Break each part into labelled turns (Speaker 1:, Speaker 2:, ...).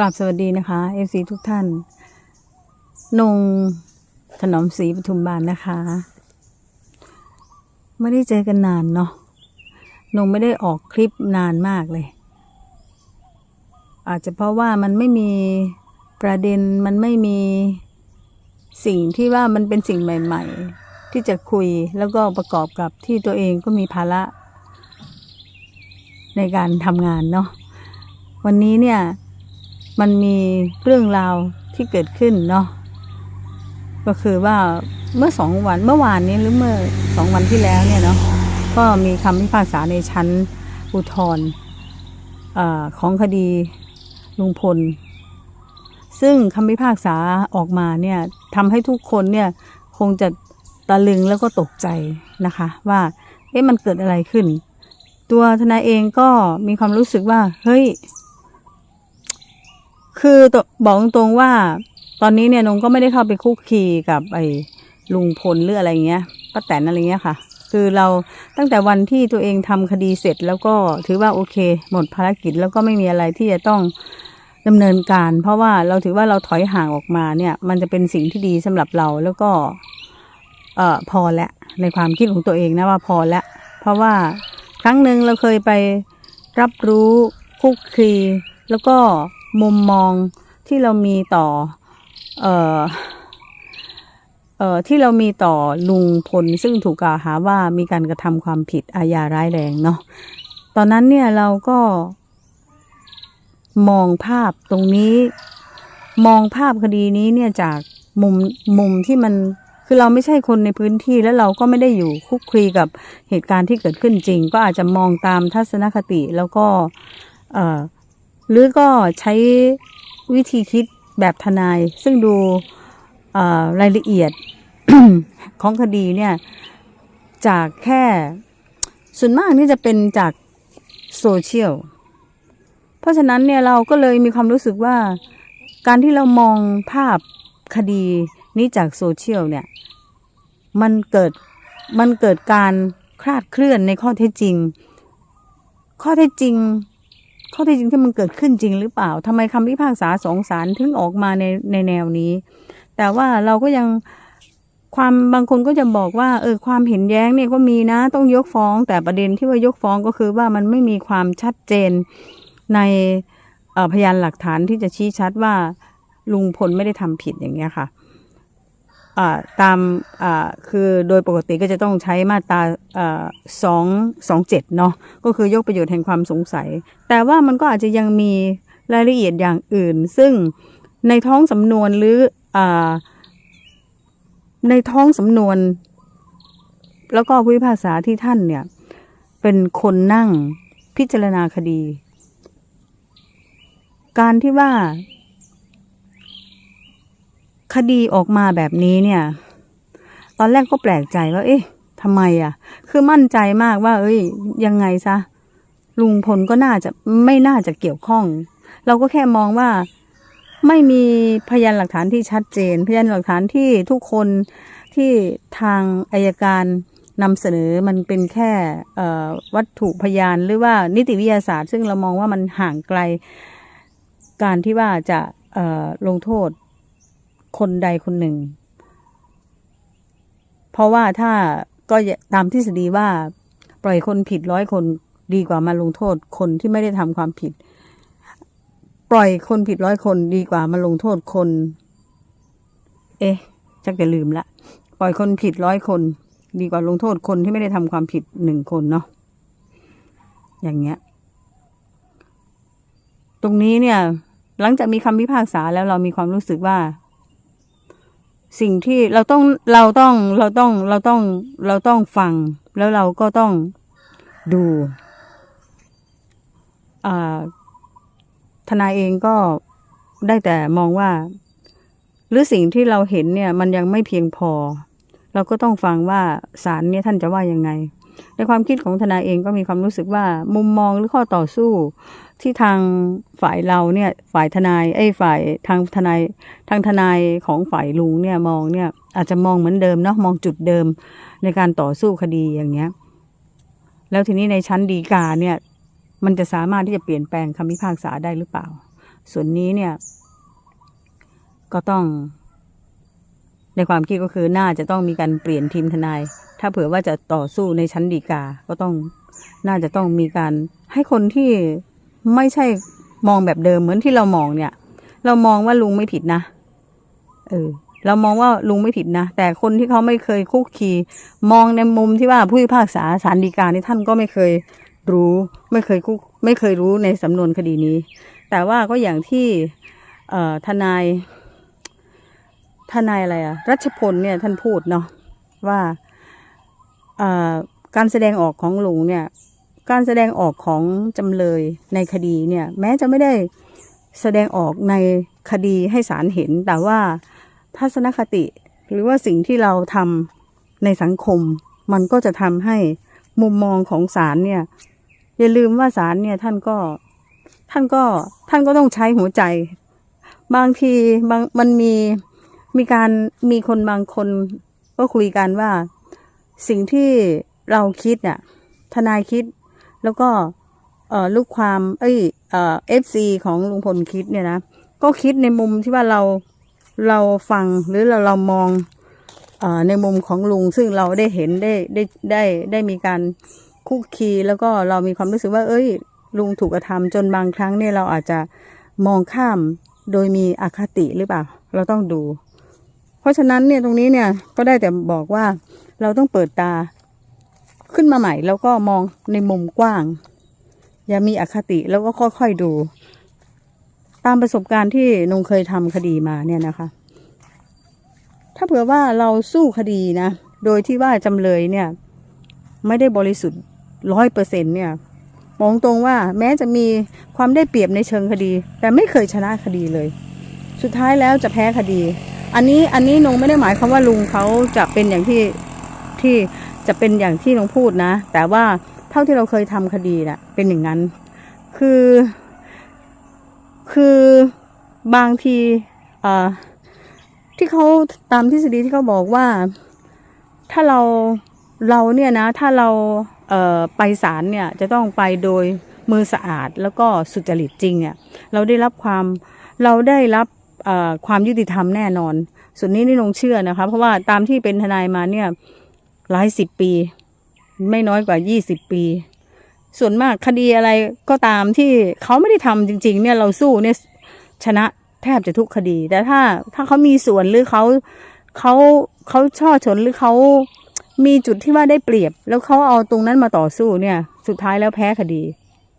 Speaker 1: กราบสวัสดีนะคะเอฟซีทุกท่าน นงถนอมศรีปทุมบานนะคะ ไม่ได้เจอกันนานเนาะนงไม่ได้ออกคลิปนานมากเลย อาจจะเพราะว่ามันไม่มีประเด็นมันไม่มีสิ่งที่ว่ามันเป็นสิ่งใหม่ ๆ ที่จะคุยแล้วก็ประกอบกับที่ตัวเองก็มีภาระ ในการทำงานเนาะวันนี้เนี่ย มันมีเรื่องราวที่เกิดขึ้นเนาะก็คือว่าเมื่อสองวันเมื่อวานนี้หรือเมื่อสองวันที่แล้วเนี่ยเนาะก็มีคำพิพากษาในชั้นอุทธรณ์ของคดีลุงพล ซึ่งคำพิพากษาออกมาเนี่ยทำให้ทุกคนเนี่ยคงจะตะลึงแล้วก็ตกใจนะคะ ว่าเอ๊ะมันเกิดอะไรขึ้น ตัวทนายเองก็มีความรู้สึกว่า เฮ้ย คือบอกตรงๆว่า ตอนนี้เนี่ยนงก็ไม่ได้เข้าไปคุกคีกับไอ้ลุงพลหรืออะไรเงี้ยป้าแตนอะไรเงี้ยค่ะ คือเราตั้งแต่วันที่ตัวเองทำคดีเสร็จแล้วก็ถือว่าโอเค หมดภารกิจแล้วก็ไม่มีอะไรที่จะต้องดำเนินการ เพราะว่าเราถือว่าเราถอยห่างออกมาเนี่ย มันจะเป็นสิ่งที่ดีสำหรับเราแล้วก็ เอ่อพอแล้วในความคิดของตัวเองนะว่าพอแล้วเพราะว่าครั้งหนึ่งเราเคยไปรับรู้คุกคีแล้วก็ มุมมองที่เรามีต่อ เอ่อ เอ่อ ที่เรามีต่อลุงพลซึ่งถูกกล่าวหาว่ามีการกระทำความผิดอาญาร้ายแรงเนาะ ตอนนั้นเนี่ยเราก็มองภาพตรงนี้ มองภาพคดีนี้เนี่ยจากมุมมุมที่มันคือเราไม่ใช่คนในพื้นที่แล้วเราก็ไม่ได้อยู่คุกคลีกับเหตุการณ์ที่เกิดขึ้นจริง ก็อาจจะมองตามทัศนคติแล้วก็ เอ่อ หรือก็ใช้วิธีคิดแบบทนาย ซึ่งดูรายละเอียดของคดีเนี่ย จากแค่ส่วนมากนี่จะเป็นจากโซเชียล เพราะฉะนั้นเนี่ยเราก็เลยมีความรู้สึกว่า การที่เรามองภาพคดีนี้จากโซเชียลเนี่ย มันเกิดมันเกิดการคลาดเคลื่อนในข้อเท็จจริง ข้อเท็จจริง ข้อเท็จจริงที่มันเกิดขึ้นจริงหรือเปล่าทำไมคำพิพากษาสองศาลถึงออกมาในในแนวนี้ แต่ว่าเราก็ยังความบางคนก็จะบอกว่าเออความเห็นแย้งเนี่ยก็มีนะต้องยกฟ้อง แต่ประเด็นที่ว่ายกฟ้องก็คือว่ามันไม่มีความชัดเจนในออพยานหลักฐานที่จะชี้ชัดว่าลุงพลไม่ได้ทำผิดอย่างเงี้ยค่ะ ตามคือโดยปกติก็จะต้องใช้มาตราสองสองเจ็ดเนาะก็คือยกประโยชน์แห่งความสงสัย แต่ว่ามันก็อาจจะยังมีรายละเอียดอย่างอื่น ซึ่งในท้องสำนวนหรืออในท้องสำนวน แล้วก็ผู้พิพากษาที่ท่านเนี่ย เป็นคนนั่งพิจารณาคดี การที่ว่า ดีออกมาแบบนี้เนี่ย ตอนแรกก็แปลกใจว่า เอ๊ะทำไมอะ คือมั่นใจมากว่า เอ้ย ยังไงซะ ลุงพลก็น่าจะไม่น่าจะเกี่ยวข้อง เราก็แค่มองว่าไม่มีพยานหลักฐานที่ชัดเจน พยานหลักฐานที่ทุกคนที่ทางอายการนำเสนอมันเป็นแค่อวัตถุพยานหรือว่านิติวิทยาศาสตร์ ซึ่งเรามองว่ามันห่างไกล การที่ว่าจะลงโทษ คนใดคนหนึ่ง เพราะว่าถ้าก็ตามทฤษฎีว่า ปล่อยคนผิดร้อยคนดีกว่ามาลงโทษคนที่ไม่ได้ทำความผิด ปล่อยคนผิดร้อยคนดีกว่ามาลงโทษคน เอ๊ะชักจะลืมละ ปล่อยคนผิดร้อยคน ดีกว่าลงโทษคนที่ไม่ได้ทำความผิดหนึ่งคนเนาะอย่างเงี้ย ตรงนี้เนี่ย หลังจากมีคำพิพากษาแล้วเรามีความรู้สึกว่า สิ่งที่เราต้องเราต้องเราต้องเราต้องเราต้องฟัง แล้วเราก็ต้องดูทนายเองก็ได้แต่มองว่า หรือสิ่งที่เราเห็นเนี่ย มันยังไม่เพียงพอ เราก็ต้องฟังว่าศาลเนี่ยท่านจะว่ายังไง ในความคิดของทนายเองก็มีความรู้สึกว่ามุมมองหรือข้อต่อสู้ที่ทางฝ่ายเราเนี่ยฝ่ายทนายไอ้ฝ่ายทางทนายทางทนายของฝ่ายลุงเนี่ยมองเนี่ยอาจจะมองเหมือนเดิมเนาะมองจุดเดิมในการต่อสู้คดีอย่างเงี้ย แล้วทีนี้ในชั้นฎีกาเนี่ย มันจะสามารถที่จะเปลี่ยนแปลงคำพิพากษาได้หรือเปล่า ส่วนนี้เนี่ย ก็ต้อง ในความคิดก็คือน่าจะต้องมีการเปลี่ยนทีมทนาย ถ้าเผื่อว่าจะต่อสู้ในชั้นฎีกา ก็ต้องน่าจะต้องมีการให้คนที่ไม่ใช่มองแบบเดิมเหมือนที่เรามองเนี่ย เรามองว่าลุงไม่ผิดนะ เออ เรามองว่าลุงไม่ผิดนะ แต่คนที่เขาไม่เคยคุกคี มองในมุมที่ว่าผู้พิพากษาศาลฎีกานี่ท่านก็ไม่เคยรู้ ไม่เคยคุกไม่เคยรู้ในสำนวนคดีนี้ แต่ว่าก็อย่างที่เอทนายทนายอะไรอะรัชพลเนี่ยท่านพูดเนาะว่า การแสดงออกของหลุงเนี่ย การแสดงออกของจำเลยในคดีเนี่ย แม้จะไม่ได้แสดงออกในคดีให้ศาลเห็น แต่ว่าทัศนคติ หรือว่าสิ่งที่เราทำในสังคม มันก็จะทำให้มุมมองของศาลเนี่ย อย่าลืมว่าศาลเนี่ยท่านก็ท่านก็ท่านก็ต้องใช้หัวใจ บางทีบางมันมีมีการมีคนบางคนก็คุยกันว่า สิ่งที่เราคิดน่ะ ทนายคิด แล้วก็เอ่อลูกความ เอ้ยเอฟซีของลุงพลคิดเนี่ยนะ ก็คิดในมุมที่ว่าเราเราฟังหรือเราเรามองเอ่อในมุมของลุง ซึ่งเราได้เห็นได้ได้ได้ได้มีการคุกคีแล้วก็เรามีความรู้สึกว่า เอ้ย ลุงถูกกระทำจนบางครั้งเนี่ยเราอาจจะมองข้ามโดยมีอคติหรือเปล่า เราต้องดู เพราะฉะนั้นเนี่ยตรงนี้เนี่ยก็ได้แต่บอกว่าเราต้องเปิดตาขึ้นมาใหม่ แล้วก็มองในมุมกว้าง อย่ามีอคติแล้วก็ค่อยๆดู ตามประสบการณ์ที่นงเคยทำคดีมาเนี่ยนะคะ ถ้าเผื่อว่าเราสู้คดีนะ โดยที่ว่าจำเลยเนี่ย ไม่ได้บริสุทธิ์ร้อยเปอร์เซ็นเนี่ยมองตรงว่าแม้จะมีความได้เปรียบในเชิงคดี แต่ไม่เคยชนะคดีเลย สุดท้ายแล้วจะแพ้คดี อันนี้อันนี้นงไม่ได้หมายความว่าลุงเขาจะเป็นอย่างที่ที่จะเป็นอย่างที่นงพูดนะ แต่ว่าเท่าที่เราเคยทำคดีน่ะ เป็นอย่างนั้น คือ คือบางทีอ่อที่เขาตามทฤษฎีที่เขาบอกว่าถ้าเราเราเนี่ยนะ ถ้าเราเไปศาลเนี่ยจะต้องไปโดยมือสะอาดแล้วก็สุจริตจริงเนี่ยเราได้รับความเราได้รับ ความยุติธรรมแน่นอน ส่วนนี้นี่ลงเชื่อนะคะ เพราะว่าตามที่เป็นทนายมาเนี่ยหลายสิบปี ไม่น้อยกว่ายี่สิบปี ส่วนมากคดีอะไรก็ตามที่เขาไม่ได้ทำจริง ๆ เนี่ยเราสู้เนี่ยชนะแทบจะทุกคดี แต่ถ้าถ้าเขามีส่วนหรือเขาเขาเขาช่อชนหรือเขามีจุดที่ว่าได้เปรียบ แล้วเขาเอาตรงนั้นมาต่อสู้เนี่ย สุดท้ายแล้วแพ้คดี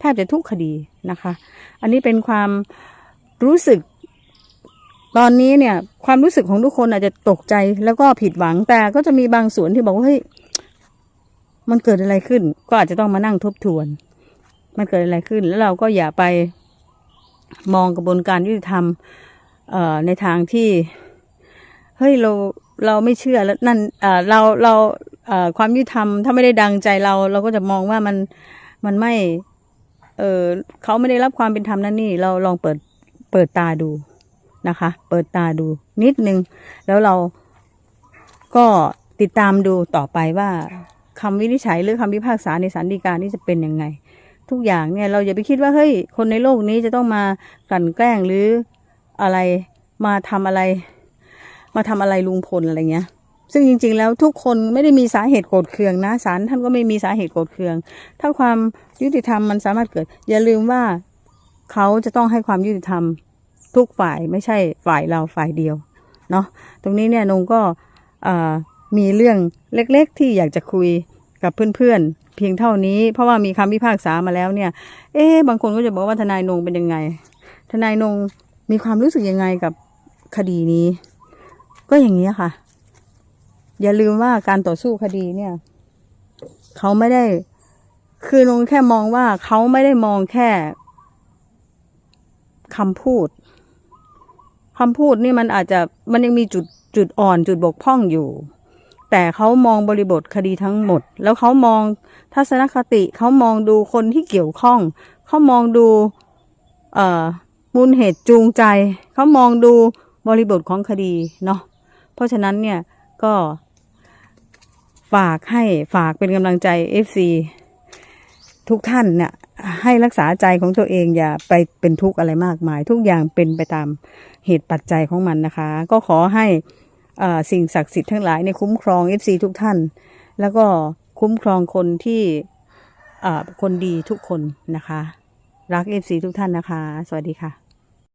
Speaker 1: แทบจะทุกคดีนะคะ อันนี้เป็นความรู้สึก ตอนนี้เนี่ยความรู้สึกของทุกคนอาจจะตกใจแล้วก็ผิดหวังแต่ก็จะมีบางส่วนที่บอกว่าเฮ้ยมันเกิดอะไรขึ้น ก็อาจจะต้องมานั่งทบทวน มันเกิดอะไรขึ้น แล้วเราก็อย่าไปมองกระบวนการยุติธรรมในทางที่เฮ้ยเราเราไม่เชื่อแล้วนั่นเราเราความยุติธรรมถ้าไม่ได้ดังใจเรา เราก็จะมองว่ามันมันไม่เออเขาไม่ได้รับความเป็นธรรมนั่นนี่ เราลองเปิดเปิดตาดู นะคะ เปิดตาดูนิดนึง แล้วเราก็ติดตามดูต่อไปว่าคำวินิจฉัยหรือคำพิพากษาในศาลฎีกานี่จะเป็นยังไง ทุกอย่างเนี่ยเราอย่าไปคิดว่าเฮ้ยคนในโลกนี้จะต้องมากลั่นแกล้งหรืออะไรมาทำอะไร มาทำอะไรลุงพลอะไรเงี้ยซึ่งจริงๆ แล้วทุกคนไม่ได้มีสาเหตุโกรธเคืองนะศาลท่านก็ไม่มีสาเหตุโกรธเคือง ถ้าความยุติธรรมมันสามารถเกิด อย่าลืมว่าเขาจะต้องให้ความยุติธรรม ทุกฝ่ายไม่ใช่ฝ่ายเราฝ่ายเดียวเนาะตรงนี้เนี่ยนงก็มีเรื่องเล็กๆ ที่อยากจะคุยกับเพื่อนๆ เพียงเท่านี้ เพราะว่ามีคำพิพากษามาแล้วเนี่ย เอ๊ะบางคนก็จะบอกว่าทนายนงเป็นยังไง ทนายนงมีความรู้สึกยังไงกับคดีนี้ ก็อย่างนี้ค่ะ อย่าลืมว่าการต่อสู้คดีเนี่ย เขาไม่ได้ คือนงแค่มองว่าเขาไม่ได้มองแค่คำพูด คำพูดนี่มันอาจจะมันยังมีจุดจุดอ่อนจุดบกพร่องอยู่ แต่เขามองบริบทคดีทั้งหมด แล้วเขามองทัศนคติเขามองดูคนที่เกี่ยวข้อง เขามองดูมูลเหตุจูงใจ เขามองดูบริบทของคดีเนาะเพราะฉะนั้นเนี่ยก็ฝากให้ฝากเป็นกำลังใจ FC ทุกท่านเนี่ย ให้รักษาใจของตัวเองอย่าไปเป็นทุกข์อะไรมากมาย ทุกอย่างเป็นไปตามเหตุปัจจัยของมันนะคะ ก็ขอให้สิ่งศักดิ์สิทธิ์ทั้งหลายในคุ้มครองเอฟซีทุกท่าน แล้วก็คุ้มครองคนที่คนดีทุกคนนะคะ รักเอฟซีทุกท่านนะคะ สวัสดีค่ะ